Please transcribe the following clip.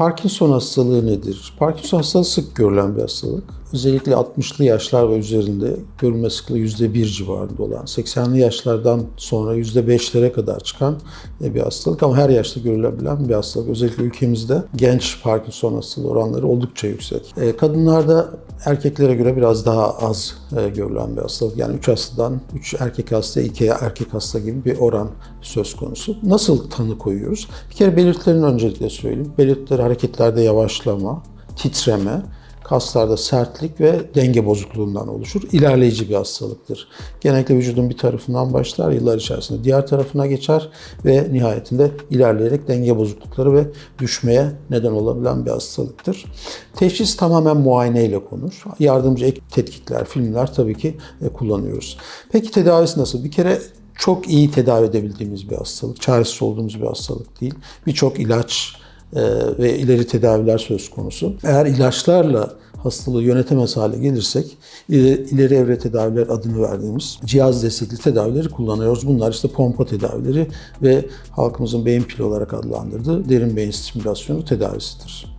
Parkinson hastalığı nedir? Parkinson hastalığı sık görülen bir hastalık. Özellikle 60'lı yaşlar ve üzerinde görülme sıklığı %1 civarında olan, 80'li yaşlardan sonra %5'lere kadar çıkan bir hastalık ama her yaşta görülebilen bir hastalık. Özellikle ülkemizde genç Parkinson hastalığı oranları oldukça yüksek. E, Kadınlarda erkeklere göre biraz daha az e, görülen bir hastalık. Yani 3 hastadan 3 erkek hasta, 2 erkek hasta gibi bir oran söz konusu. Nasıl tanı koyuyoruz? Bir kere belirtilerini öncelikle söyleyeyim. Belirtileri hareketlerde yavaşlama, titreme, kaslarda sertlik ve denge bozukluğundan oluşur. İlerleyici bir hastalıktır. Genellikle vücudun bir tarafından başlar, yıllar içerisinde diğer tarafına geçer ve nihayetinde ilerleyerek denge bozuklukları ve düşmeye neden olabilen bir hastalıktır. Teşhis tamamen muayene ile konur. Yardımcı ek tetkikler, filmler tabii ki e, kullanıyoruz. Peki tedavisi nasıl? Bir kere çok iyi tedavi edebildiğimiz bir hastalık, çaresiz olduğumuz bir hastalık değil. Birçok ilaç ve ileri tedaviler söz konusu. Eğer ilaçlarla hastalığı yönetemez hale gelirsek ileri evre tedaviler adını verdiğimiz cihaz destekli tedavileri kullanıyoruz. Bunlar işte pompa tedavileri ve halkımızın beyin pili olarak adlandırdığı derin beyin stimülasyonu tedavisidir.